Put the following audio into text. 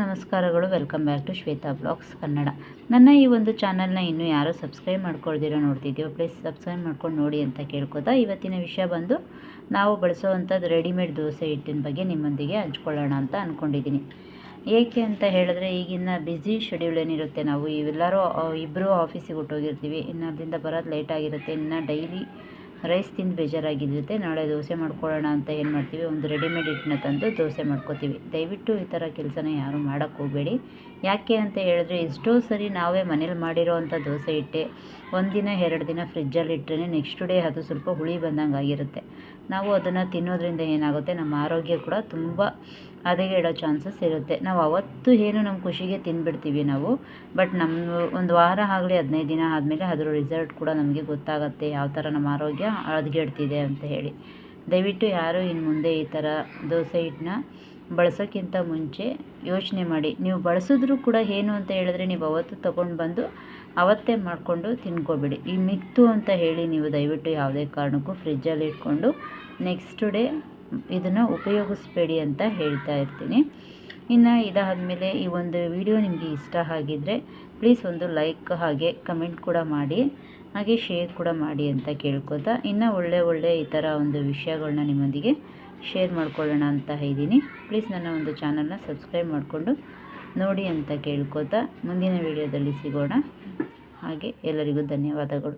ನಮಸ್ಕಾರಗಳು. Welcome back to Shweta blogs Kannada. ನನ್ನ ಈ ಒಂದು ಚಾನಲ್ನ ಇನ್ನೂ ಯಾರೋ ಸಬ್ಸ್ಕ್ರೈಬ್ ಮಾಡ್ಕೊಳ್ದಿರೋ ನೋಡ್ತಿದ್ದೀವೋ ಪ್ಲೀಸ್ ಸಬ್ಸ್ಕ್ರೈಬ್ ಮಾಡ್ಕೊಂಡು ನೋಡಿ ಅಂತ ಕೇಳ್ಕೊತಾ ಇವತ್ತಿನ ವಿಷಯ ಬಂದು ನಾವು ಬಳಸೋವಂಥದ್ದು ರೆಡಿಮೇಡ್ ದೋಸೆ ಹಿಟ್ಟಿನ ಬಗ್ಗೆ ನಿಮ್ಮೊಂದಿಗೆ ಹಂಚ್ಕೊಳ್ಳೋಣ ಅಂತ ಅಂದ್ಕೊಂಡಿದ್ದೀನಿ ಏಕೆ ಅಂತ ಹೇಳಿದ್ರೆ ಈಗಿನ ಬ್ಯುಸಿ ಶೆಡ್ಯೂಲ್ ಏನಿರುತ್ತೆ, ನಾವು ಇವೆಲ್ಲರೂ ಇಬ್ಬರು ಆಫೀಸಿಗೆ ಹೊಟ್ಟೋಗಿರ್ತೀವಿ, ಇನ್ನು ಅಲ್ಲಿಂದ ಬರೋದು ಲೇಟ್ ಆಗಿರುತ್ತೆ, ಇನ್ನು ಡೈಲಿ ರೈಸ್ ತಿಂದು ಬೇಜಾರಾಗಿರುತ್ತೆ ನಾಳೆ ದೋಸೆ ಮಾಡ್ಕೊಳ್ಳೋಣ ಅಂತ ಏನು ಮಾಡ್ತೀವಿ, ಒಂದು ರೆಡಿಮೇಡ್ ಹಿಟ್ಟನ್ನ ತಂದು ದೋಸೆ ಮಾಡ್ಕೋತೀವಿ. ದಯವಿಟ್ಟು ಈ ಥರ ಕೆಲಸನ ಯಾರೂ ಮಾಡೋಕ್ಕೆ ಹೋಗಬೇಡಿ. ಯಾಕೆ ಅಂತ ಹೇಳಿದ್ರೆ, ಎಷ್ಟೋ ಸರಿ ನಾವೇ ಮನೇಲಿ ಮಾಡಿರೋ ಅಂಥ ದೋಸೆ ಹಿಟ್ಟೆ ಒಂದಿನ ಎರಡು ದಿನ ಫ್ರಿಜ್ಜಲ್ಲಿ ಇಟ್ಟರೆ ನೆಕ್ಸ್ಟ್ ಡೇ ಅದು ಸ್ವಲ್ಪ ಹುಳಿ ಬಂದಂಗೆ ಆಗಿರುತ್ತೆ ನಾವು ಅದನ್ನು ತಿನ್ನೋದ್ರಿಂದ ಏನಾಗುತ್ತೆ, ನಮ್ಮ ಆರೋಗ್ಯ ಕೂಡ ತುಂಬ ಹದಗೆಡೋ ಚಾನ್ಸಸ್ ಇರುತ್ತೆ. ನಾವು ಅವತ್ತು ಏನು ನಮ್ಮ ಖುಷಿಗೆ ತಿಂದ್ಬಿಡ್ತೀವಿ ನಾವು, ಬಟ್ ನಮ್ಮ ಒಂದು ವಾರ ಆಗಲಿ, ಹದಿನೈದು ದಿನ ಆದಮೇಲೆ ಅದರ ರಿಸಲ್ಟ್ ಕೂಡ ನಮಗೆ ಗೊತ್ತಾಗುತ್ತೆ, ಯಾವ ಥರ ನಮ್ಮ ಆರೋಗ್ಯ ಹದಗೆಡ್ತಿದೆ ಅಂತ ಹೇಳಿ. ದಯವಿಟ್ಟು ಯಾರು ಇನ್ನು ಮುಂದೆ ಈ ಥರ ದೋಸೆ ಹಿಟ್ಟನ್ನ ಬಳಸೋಕ್ಕಿಂತ ಮುಂಚೆ ಯೋಚನೆ ಮಾಡಿ. ನೀವು ಬಳಸಿದ್ರೂ ಕೂಡ ಏನು ಅಂತ ಹೇಳಿದ್ರೆ ನೀವು ಅವತ್ತು ತೊಗೊಂಡು ಬಂದು ಅವತ್ತೇ ಮಾಡಿಕೊಂಡು ತಿನ್ಕೋಬೇಡಿ. ಈ ಮಿಕ್ತು ಅಂತ ಹೇಳಿ ನೀವು ದಯವಿಟ್ಟು ಯಾವುದೇ ಕಾರಣಕ್ಕೂ ಫ್ರಿಜ್ಜಲ್ಲಿ ಇಟ್ಕೊಂಡು ನೆಕ್ಸ್ಟ್ ಡೇ ಇದನ್ನು ಉಪಯೋಗಿಸ್ಬೇಡಿ ಅಂತ ಹೇಳ್ತಾ ಇರ್ತೀನಿ. ಇನ್ನು ಇದಾದಮೇಲೆ ಈ ಒಂದು ವಿಡಿಯೋ ನಿಮಗೆ ಇಷ್ಟ ಆಗಿದ್ರೆ ಪ್ಲೀಸ್ ಒಂದು ಲೈಕ್ ಹಾಗೆ ಕಮೆಂಟ್ ಕೂಡ ಮಾಡಿ, ಹಾಗೆ ಶೇರ್ ಕೂಡ ಮಾಡಿ ಅಂತ ಕೇಳ್ಕೊತಾ ಇನ್ನು ಒಳ್ಳೆ ಒಳ್ಳೆ ಈ ಥರ ಒಂದು ವಿಷಯಗಳನ್ನ ನಿಮ್ಮೊಂದಿಗೆ ಶೇರ್ ಮಾಡ್ಕೊಳ್ಳೋಣ ಅಂತ ಇದ್ದೀನಿ. ಪ್ಲೀಸ್ ನನ್ನ ಒಂದು ಚಾನಲ್ನ ಸಬ್ಸ್ಕ್ರೈಬ್ ಮಾಡಿಕೊಂಡು ನೋಡಿ ಅಂತ ಕೇಳ್ಕೊತಾ ಮುಂದಿನ ವಿಡಿಯೋದಲ್ಲಿ ಸಿಗೋಣ. ಹಾಗೆ ಎಲ್ಲರಿಗೂ ಧನ್ಯವಾದಗಳು.